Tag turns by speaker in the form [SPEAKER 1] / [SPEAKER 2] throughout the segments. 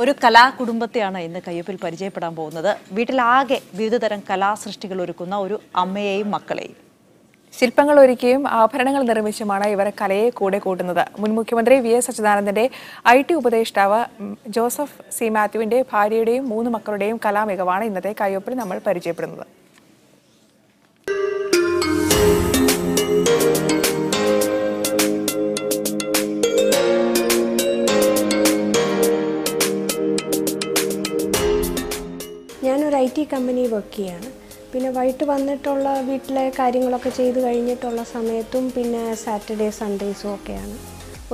[SPEAKER 1] ഒരു കലാകുടുംബത്തെയാണ് ഇന്ന് കയ്യൊപ്പിൽ പരിചയപ്പെടാൻ പോകുന്നത്. വീട്ടിലാകെ വിവിധതരം കലാസൃഷ്ടികൾ ഒരുക്കുന്ന ഒരു അമ്മയെയും മക്കളെയും.
[SPEAKER 2] ശില്പങ്ങൾ ഒരുക്കിയും ആഭരണങ്ങൾ നിർമ്മിച്ചുമാണ് ഇവർ കലയെ കൂടെ കൂട്ടുന്നത്. മുൻ മുഖ്യമന്ത്രി വി എസ് അച്യുതാനന്ദന്റെ ഐ ടി ഉപദേഷ്ടാവ് ജോസഫ് സി മാത്യുവിന്റെ ഭാര്യയുടെയും മൂന്ന് മക്കളുടെയും കലാമികവാണ് ഇന്നത്തെ കയ്യൊപ്പിൽ നമ്മൾ പരിചയപ്പെടുന്നത്.
[SPEAKER 3] ടി കമ്പനി വർക്ക് ചെയ്യാണ്. പിന്നെ വൈകിട്ട് വന്നിട്ടുള്ള വീട്ടിലെ കാര്യങ്ങളൊക്കെ ചെയ്ത് കഴിഞ്ഞിട്ടുള്ള സമയത്തും പിന്നെ സാറ്റർഡേ സൺഡേസും ഒക്കെയാണ്.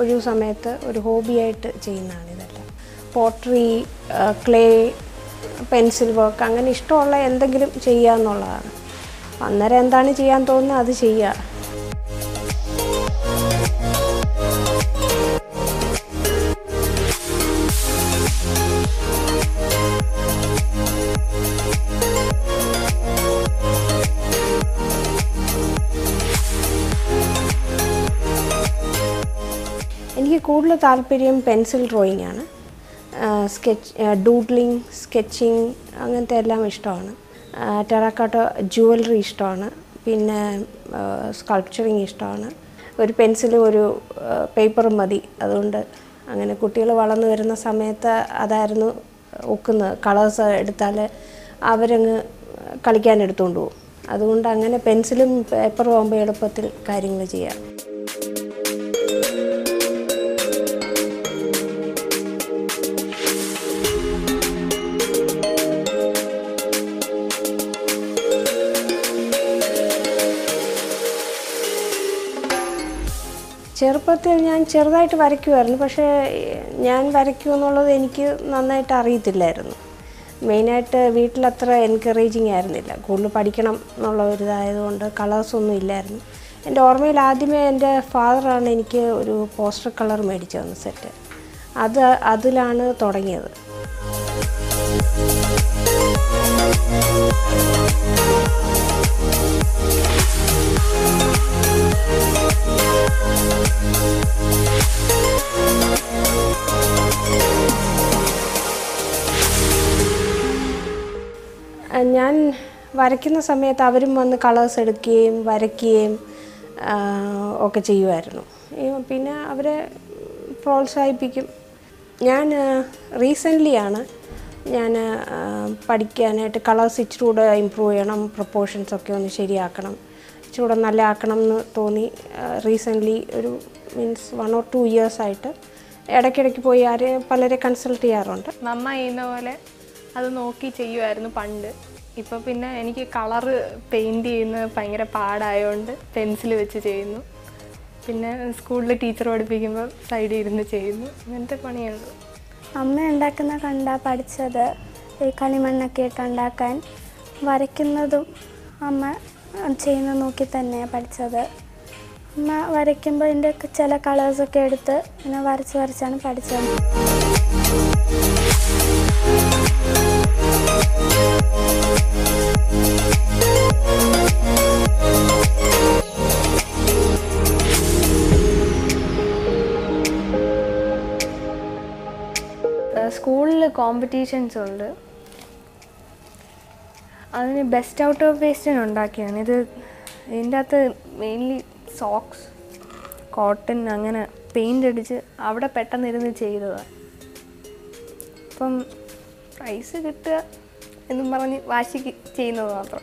[SPEAKER 3] ഒഴിവ് സമയത്ത് ഒരു ഹോബിയായിട്ട് ചെയ്യുന്നതാണ് ഇതെല്ലാം. പോട്ടറി ക്ലേ പെൻസിൽ വർക്ക് അങ്ങനെ ഇഷ്ടമുള്ള എന്തെങ്കിലും ചെയ്യുക എന്നുള്ളതാണ് അന്നേരം എന്താണ് ചെയ്യാൻ തോന്നുന്നത്? അത് ചെയ്യുക എനിക്ക് കൂടുതൽ താല്പര്യം പെൻസിൽ ഡ്രോയിങ് ആണ്. സ്കെച്ച് ഡൂഡ്ലിങ് സ്കെച്ചിങ് അങ്ങനത്തെ എല്ലാം ഇഷ്ടമാണ്. ടെറാക്കോട്ട ജുവലറി ഇഷ്ടമാണ്. പിന്നെ സ്കൾപ്ചറിങ് ഇഷ്ടമാണ്. ഒരു പെൻസിലും ഒരു പേപ്പറും മതി. അതുകൊണ്ട് അങ്ങനെ കുട്ടികൾ വളർന്നു വരുന്ന സമയത്ത് അതായിരുന്നു ഒക്കുന്നത്. കളേഴ്സ് എടുത്താൽ അവരങ്ങ് കളിക്കാൻ എടുത്തുകൊണ്ട് പോകും. അതുകൊണ്ട് അങ്ങനെ പെൻസിലും പേപ്പറും ആകുമ്പോൾ എളുപ്പത്തിൽ കാര്യങ്ങൾ ചെയ്യാം. ചെറുപ്പത്തിൽ ഞാൻ ചെറുതായിട്ട് വരയ്ക്കുമായിരുന്നു പക്ഷേ ഞാൻ വരയ്ക്കും എന്നുള്ളത് എനിക്ക് നന്നായിട്ട് അറിയത്തില്ലായിരുന്നു. മെയിനായിട്ട് വീട്ടിലത്ര എൻകറേജിങ് ആയിരുന്നില്ല. കൂടുതൽ പഠിക്കണം എന്നുള്ള ഒരു ഇതായതുകൊണ്ട് കളേഴ്സൊന്നും ഇല്ലായിരുന്നു. എന്റെ ഓർമ്മയിൽ ആദ്യമേ എന്റെ ഫാദറാണ് എനിക്ക് ഒരു പോസ്റ്റർ കളർ മേടിച്ചു തന്ന സെറ്റ് അത് അതിലാണ് തുടങ്ങിയത്. ഞാൻ വരയ്ക്കുന്ന സമയത്ത് അവരും വന്ന് കളേഴ്സ് എടുക്കുകയും വരയ്ക്കുകയും ഒക്കെ ചെയ്യുമായിരുന്നു. പിന്നെ അവരെ പ്രോത്സാഹിപ്പിക്കും. ഞാൻ റീസെന്റ്ലി ആണ് ഞാൻ പഠിക്കാനായിട്ട് കളേഴ്സ് ഇച്ചിരി കൂടെ ഇമ്പ്രൂവ് ചെയ്യണം പ്രപ്പോർഷൻസ് ഒക്കെ ഒന്ന് ശരിയാക്കണം ഇച്ചിരി കൂടെ നല്ല ആക്കണം എന്ന് തോന്നി. റീസെന്റ്ലി ഒരു means one or two years ആയിട്ട് ഇടയ്ക്കിടയ്ക്ക് പോയി ആരെ പലരെ കൺസൾട്ട് ചെയ്യാറുണ്ട്.
[SPEAKER 4] നമ്മ ചെയ്യുന്ന പോലെ അത് നോക്കി ചെയ്യുമായിരുന്നു പണ്ട്. ഇപ്പം പിന്നെ എനിക്ക് കളറ് പെയിന്റ് ചെയ്യുന്നത് ഭയങ്കര പാടായതുകൊണ്ട് പെൻസിൽ വെച്ച് ചെയ്യുന്നു. പിന്നെ സ്കൂളിൽ ടീച്ചർ പഠിപ്പിക്കുമ്പോൾ സൈഡിൽ ഇരുന്ന് ചെയ്യുന്നു. അങ്ങനത്തെ പണിയുള്ളൂ
[SPEAKER 5] അമ്മ ഉണ്ടാക്കുന്ന കണ്ട പഠിച്ചത് ഈ കളിമണ്ണൊക്കെ ഇട്ട് ഉണ്ടാക്കാൻ. വരയ്ക്കുന്നതും അമ്മ ചെയ്യുന്നത് നോക്കി തന്നെയാണ് പഠിച്ചത്. അമ്മ വരയ്ക്കുമ്പോൾ ഇതിന്റെ ചില കളേഴ്സൊക്കെ എടുത്ത് ഇങ്ങനെ വരച്ച് വരച്ചാണ് പഠിച്ചത്.
[SPEAKER 4] കോമ്പറ്റീഷൻസ് ഉണ്ട്. അതിന് ബെസ്റ്റ് ഔട്ട് ഓഫ് വേസ്റ്റിന് ഉണ്ടാക്കിയാണ് ഇത് ഇതിന്റെ അകത്ത് മെയിൻലി സോക്സ് കോട്ടൺ അങ്ങനെ പെയിന്റ് അടിച്ച് അവിടെ പെട്ടെന്ന് ഇരുന്ന് ചെയ്തതാണ് അപ്പം പ്രൈസ് കിട്ടുക എന്നും പറഞ്ഞ് വാശിക്ക് ചെയ്യുന്നത് മാത്രം.